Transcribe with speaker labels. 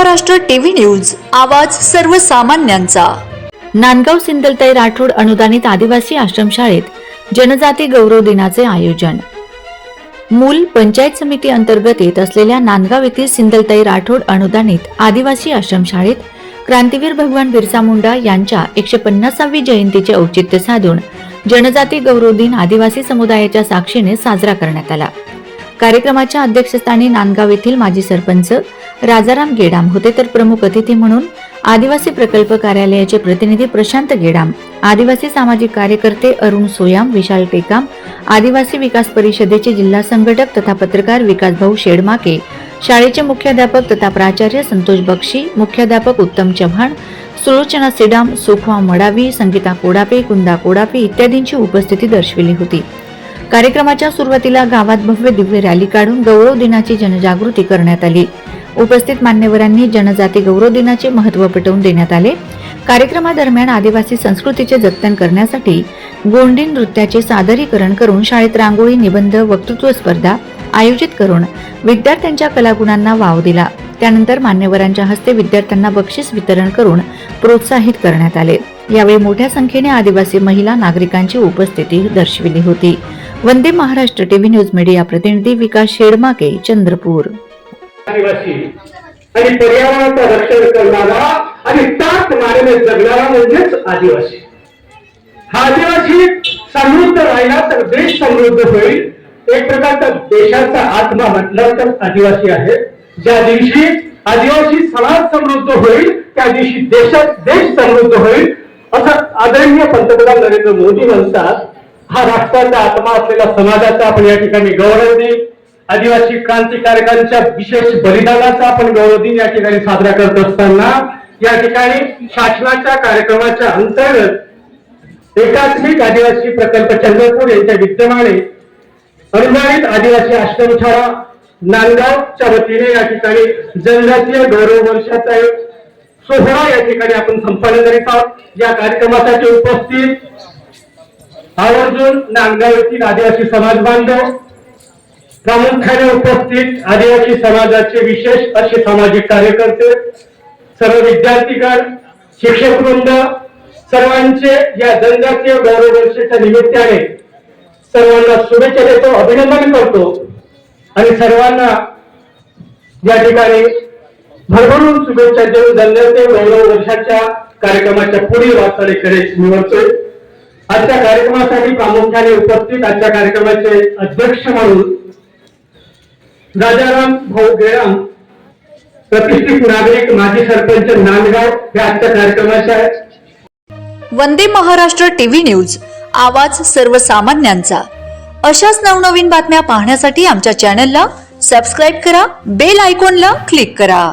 Speaker 1: Maharashtra TV news आवाज सर्वसामान्यांचा.
Speaker 2: नांदगाव सिंदलताई राठोड अनुदानित आदिवासी आश्रमशाळेत जनजाती गौरव दिनाचे आयोजन. मूल पंचायत समिती अंतर्गत येत असलेल्या नांदगाव येथील सिंदलताई राठोड अनुदानित आदिवासी आश्रमशाळेत क्रांतीवीर भगवान बिरसा मुंडा यांच्या एकशे पन्नासावी जयंतीचे औचित्य साधून जनजाती गौरव दिन आदिवासी समुदायाच्या साक्षीने साजरा करण्यात आला. कार्यक्रमाच्या अध्यक्षस्थानी नांदगाव येथील माजी सरपंच राजाराम गेडाम होते तर प्रमुख अतिथी म्हणून आदिवासी प्रकल्प कार्यालयाचे प्रतिनिधी प्रशांत गेडाम आदिवासी सामाजिक कार्यकर्ते अरुण सोयाम विशाल टेकाम आदिवासी विकास परिषदेचे जिल्हा संघटक तथा पत्रकार विकासभाऊ शेडमाके शाळेचे मुख्याध्यापक तथा प्राचार्य संतोष बक्षी मुख्याध्यापक उत्तम चव्हाण सुलोचना सिडाम सुखवा मडावी संगीता कोडापे कुंदा कोडापे इत्यादींची उपस्थिती दर्शविली होती. कार्यक्रमाच्या सुरुवातीला गावात भव्य दिव्य रॅली काढून गौरव दिनाची जनजागृती करण्यात आली. उपस्थित मान्यवरांनी जनजाती गौरव दिनाचे महत्त्व पटवून देण्यात आले. कार्यक्रमादरम्यान आदिवासी संस्कृतीचे जतन करण्यासाठी गोंडी नृत्याचे सादरीकरण करून शाळेत रांगोळी निबंध वक्तृत्व स्पर्धा आयोजित करून विद्यार्थ्यांच्या कलागुणांना वाव दिला. त्यानंतर मान्यवरांच्या हस्ते विद्यार्थ्यांना बक्षीस वितरण करून प्रोत्साहित करण्यात आले. यावेळी मोठ्या संख्येने आदिवासी महिला नागरिकांची उपस्थिती दर्शविली होती. Vande Maharashtra TV news media प्रतिनिधी विकास शेडमाके चंद्रपूर.
Speaker 3: आणि पर्यावरणाचं रक्षण करणारा आणि त्याच मारेने जगणारा म्हणजेच आदिवासी. हा आदिवासी समृद्ध राहिला तर देश समृद्ध होईल. एक प्रकारचा देशाचा आत्मा म्हटला तर आदिवासी आहे. ज्या दिवशी आदिवासी समाज समृद्ध होईल त्या दिवशी देशात देश समृद्ध होईल असं आदरणीय पंतप्रधान नरेंद्र मोदी म्हणतात. हा राष्ट्राचा आत्मा असलेला समाजाचा आपण या ठिकाणी गौरव दिन आदिवासी क्रांतिकारकांच्या विशेष बलिदानाचा आपण गौरव दिन या ठिकाणी साजरा करत असताना. या ठिकाणी शासनाच्या कार्यक्रमाच्या अंतर्गत एकात्मिक आदिवासी प्रकल्प चंद्रपूर यांच्या विद्यमाने अनुदानित आदिवासी आश्रमशाळा नांदगावच्या वतीने या ठिकाणी जनजातीय गौरव वर्षाचा एक सोहळा या ठिकाणी आपण संपन्न करीत आहोत. या कार्यक्रमासाठी उपस्थित आवर्जून नांदगाव आदिवासी समाज बांधव. प्रामुख्याने उपस्थित आदिवासी समाजाचे विशेष असे सामाजिक कार्यकर्ते सर्व विद्यार्थीगण शिक्षक वृंद सर्वांचे या जनजातीय गौरव वर्षाच्या निमित्ताने सर्वांना शुभेच्छा देतो अभिनंदन करतो आणि सर्वांना या ठिकाणी भरभरून शुभेच्छा देऊन जनजातीय गौरव वर्षाच्या कार्यक्रमाच्या पुढील वाटचालीकडे निवडतोय. आजच्या कार्यक्रमासाठी प्रामुख्याने उपस्थित आजच्या कार्यक्रमाचे अध्यक्ष म्हणून राजाराम भाऊ गेळाम प्रतिष्ठित नागरिक माजी सरपंच नांदगाव हे आजच्या कार्यक्रमाचे आहेत.
Speaker 1: वंदे महाराष्ट्र टीव्ही न्यूज आवाज सर्वसामान्यांचा. अशाच नवनवीन बातम्या पाहण्यासाठी आमच्या चॅनलला सबस्क्राईब करा बेल आयकॉनला क्लिक करा.